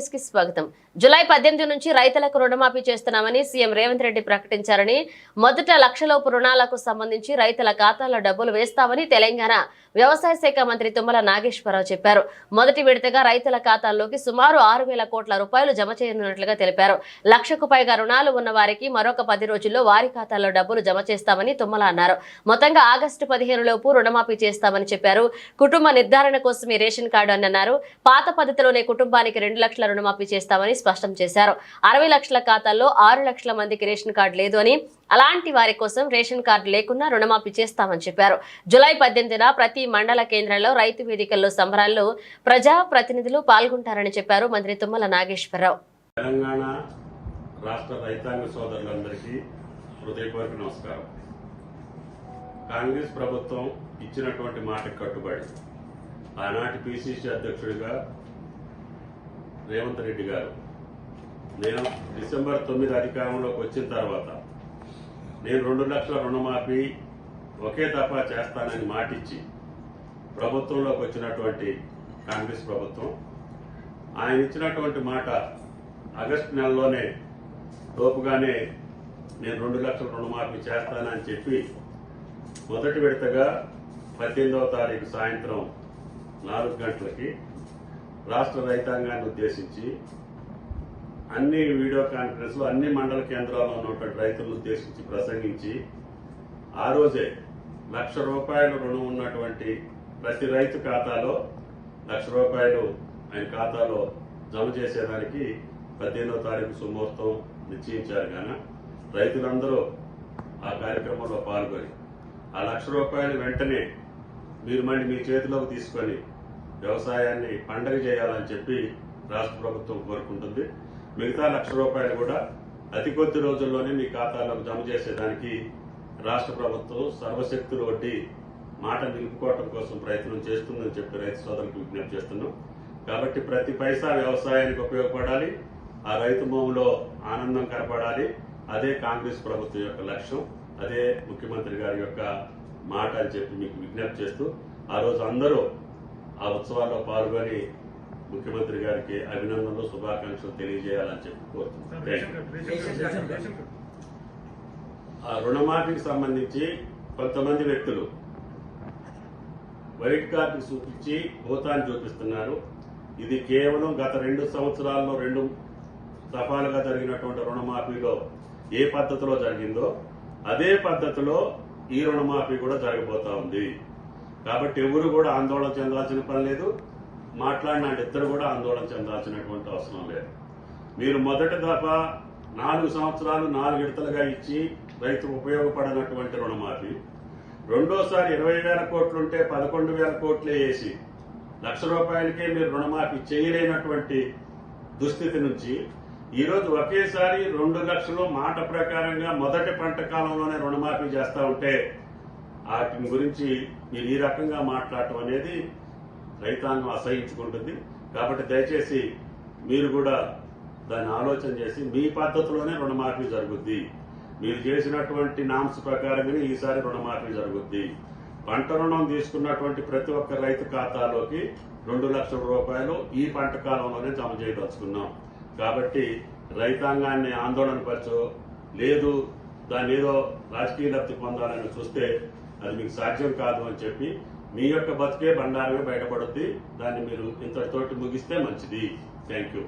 న్యూస్కి స్వాగతం. జులై పద్దెనిమిది నుంచి రైతులకు రుణమాఫీ చేస్తున్నామని సీఎం రేవంత్ రెడ్డి ప్రకటించారని మొదట లక్షలోపు రుణాలకు సంబంధించి రైతుల ఖాతాలో డబ్బులు వేస్తామని తెలంగాణ వ్యవసాయ శాఖ మంత్రి తుమ్మల నాగేశ్వరరావు చెప్పారు. మొదటి విడతగా రైతుల ఖాతాల్లోకి సుమారు ఆరు వేల కోట్ల రూపాయలు జమ చేయనున్నట్లుగా తెలిపారు. లక్షకు పైగా రుణాలు ఉన్న వారికి మరొక పది రోజుల్లో వారి ఖాతాల్లో డబ్బులు జమ చేస్తామని తుమ్మల అన్నారు. మొత్తంగా ఆగస్టు పదిహేను లోపు రుణమాఫీ చేస్తామని చెప్పారు. కుటుంబ నిర్ధారణ కోసం రేషన్ కార్డు అని అన్నారు. పాత పద్ధతిలోనే కుటుంబానికి రెండు లక్షల రుణమాఫీ చేస్తామని స్పష్టం చేశారు. అరవై లక్షల ఖాతాల్లో ఆరు లక్షల మందికి రేషన్ కార్డు లేదు అని అలాంటి వారి కోసం రేషన్ కార్డు లేకుండా రుణమాఫీ చేస్తామని చెప్పారు. జులై పద్దెనిమిదిన ప్రతి మండల కేంద్రంలో రైతు వేదికల్లో సంబరాల్లో ప్రజా ప్రతినిధులు పాల్గొంటారని చెప్పారు మంత్రి తుమ్మల నాగేశ్వరరావు. తెలంగాణ రాష్ట్ర రైతాంగ సోదరులందరికీ హృదయపూర్వక నమస్కారం. కాంగ్రెస్ ప్రభుత్వం ఇచ్చినటువంటి మాటకు కట్టుబడి ఆనాటి పిసిసి అధ్యక్షుడిగా రేవంత్ రెడ్డి గారు. నేను డిసెంబర్ తొమ్మిది అధికారంలోకి వచ్చిన తర్వాత నేను రెండు లక్షల రుణమాఫీ ఒకే తప్ప చేస్తానని మాటిచ్చి ప్రభుత్వంలోకి వచ్చినటువంటి కాంగ్రెస్ ప్రభుత్వం ఆయన ఇచ్చినటువంటి మాట ఆగస్టు నెలలోనే లోపుగానే నేను రెండు లక్షల రుణమాఫీ చేస్తానని చెప్పి మొదటి విడతగా పద్దెనిమిదవ తారీఖు సాయంత్రం నాలుగు గంటలకి రాష్ట్ర రైతాంగాన్ని ఉద్దేశించి అన్ని వీడియో కాన్ఫరెన్స్ అన్ని మండల కేంద్రాల్లో ఉన్నటువంటి రైతులను ఉద్దేశించి ప్రసంగించి ఆ రోజే లక్ష రూపాయలు రుణం ఉన్నటువంటి ప్రతి రైతు ఖాతాలో లక్ష రూపాయలు ఆయన ఖాతాలో జమ చేసేదానికి పద్దెనిమిదో తారీఖు సుముహూర్తం నిశ్చయించారు కానీ రైతులందరూ ఆ కార్యక్రమంలో పాల్గొని ఆ లక్ష రూపాయలు వెంటనే మీరు మళ్ళీ మీ చేతిలోకి తీసుకొని వ్యవసాయాన్ని పండగ చేయాలని చెప్పి రాష్ట్ర ప్రభుత్వం కోరుకుంటుంది. మిగతా లక్ష రూపాయలు కూడా అతి కొద్ది రోజుల్లోనే మీ ఖాతాలకు జమ చేసేదానికి రాష్ట్ర ప్రభుత్వం సర్వశక్తులు వడ్డీ మాట నిలుపుకోవటం కోసం ప్రయత్నం చేస్తుందని చెప్పి రైతు సోదరులకు విజ్ఞప్తి చేస్తున్నాం. కాబట్టి ప్రతి పైసా వ్యవసాయానికి ఉపయోగపడాలి ఆ రైతు భూమిలో ఆనందం కనపడాలి. అదే కాంగ్రెస్ ప్రభుత్వం యొక్క లక్ష్యం అదే ముఖ్యమంత్రి గారి యొక్క మాట అని చెప్పి మీకు విజ్ఞప్తి చేస్తూ ఆ రోజు అందరూ ఆ ఉత్సవాల్లో పాల్గొని ముఖ్యమంత్రి గారికి అభినందనలు శుభాకాంక్షలు తెలియజేయాలని చెప్పి కోరుతున్నాను. ఆ రుణమాఫీకి సంబంధించి కొంతమంది వ్యక్తులు వైట్ కార్డు చూపించి భూతాన్ని చూపిస్తున్నారు. ఇది కేవలం గత రెండు సంవత్సరాల్లో రెండు దఫాలుగా జరిగినటువంటి రుణమాఫీలో ఏ పద్ధతిలో జరిగిందో అదే పద్ధతిలో ఈ రుణమాఫీ కూడా జరగబోతా ఉంది. కాబట్టి ఎవరు కూడా ఆందోళన చెందాల్సిన పని లేదు. మాట్లాడిన ఇద్దరు కూడా ఆందోళన చెందాల్సినటువంటి అవసరం లేదు. మీరు మొదటి దఫ నాలుగు సంవత్సరాలు నాలుగు విడతలుగా ఇచ్చి రైతుకు ఉపయోగపడనటువంటి రుణమాఫీ. రెండోసారి ఇరవై వేల కోట్లుంటే పదకొండు వేల కోట్లే వేసి లక్ష రూపాయలకే మీరు రుణమాఫీ చేయలేనటువంటి దుస్థితి నుంచి ఈరోజు ఒకేసారి రెండు లక్షలు మాట ప్రకారంగా మొదటి పంట కాలంలోనే రుణమాఫీ చేస్తూ ఉంటే వాటిని గురించి మీరు ఈ రకంగా మాట్లాడటం అనేది రైతాంగం అసహించుకుంటుంది. కాబట్టి దయచేసి మీరు కూడా దాన్ని ఆలోచన చేసి మీ పద్ధతిలోనే రుణమాఫీ జరుగుద్ది. మీరు చేసినటువంటి నామ్స్ ప్రకారంగానే ఈసారి రుణమాఫీ జరుగుద్ది. పంట రుణం తీసుకున్నటువంటి ప్రతి ఒక్క రైతు ఖాతాలోకి రెండు లక్షల రూపాయలు ఈ పంట కాలంలోనే జమ చేయదలుచుకున్నాం. కాబట్టి రైతాంగాన్ని ఆందోళన పరచో లేదు దాన్ని ఏదో రాజకీయ లబ్ధి పొందాలని చూస్తే అది మీకు సాధ్యం కాదు అని చెప్పి మీ యొక్క బతికే బండారమే బయటపడుద్ది. దాన్ని మీరు ఇంతటితోటి ముగిస్తే మంచిది. Thank you